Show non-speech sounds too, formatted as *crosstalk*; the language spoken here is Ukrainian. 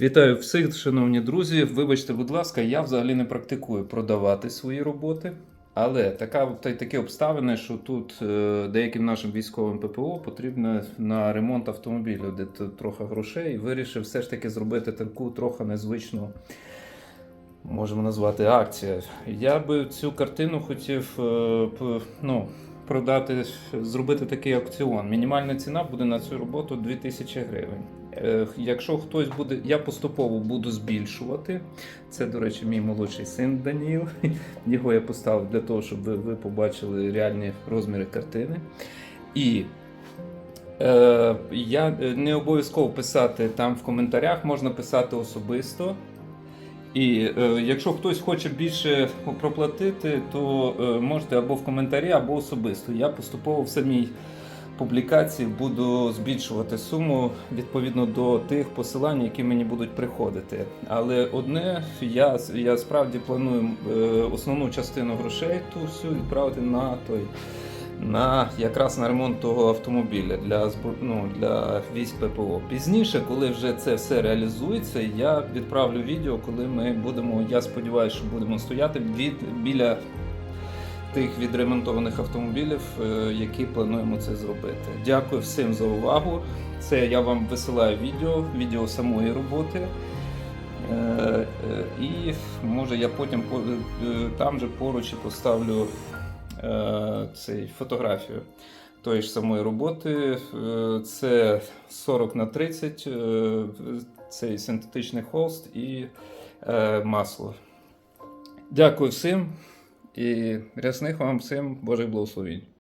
Вітаю всіх, шановні друзі. Вибачте, будь ласка, я взагалі не практикую продавати свої роботи. Але така, та, такі обставини, що тут е, деяким нашим військовим ППО потрібно на ремонт автомобілю, де трохи грошей, і вирішив все ж таки зробити таку трохи незвичну, можемо назвати акцію. Я би цю картину хотів е, ну, продати, зробити такий аукціон. Мінімальна ціна буде на цю роботу 2000 гривень. Е, Якщо хтось буде, я поступово буду збільшувати. Це, до речі, мій молодший син Даніл. *laughs* Його я поставив для того, щоб ви, побачили реальні розміри картини. І е, я е, не обов'язково писати там в коментарях, можна писати особисто. І е, якщо хтось хоче більше проплатити, то е, можете або в коментарі, або особисто. Я поступово в самій публікації буду збільшувати суму відповідно до тих посилань, які мені будуть приходити. Але одне, я, я справді планую е, основну частину грошей ту всю відправити на той. На якраз на ремонт того автомобіля для ну, для військ ППО. Пізніше, коли вже це все реалізується, я відправлю відео, коли ми будемо. Я сподіваюся, що будемо стояти від біля тих відремонтованих автомобілів, е, які плануємо це зробити. Дякую всім за увагу. Це я вам висилаю відео, відео самої роботи. Е, е, І може я потім по- там же поруч поставлю цей фотографію тої ж самої роботи. Е, Це 40 на 30, е, цей синтетичний холст і е, масло. Дякую всім і рясних вам всім Божих благословень.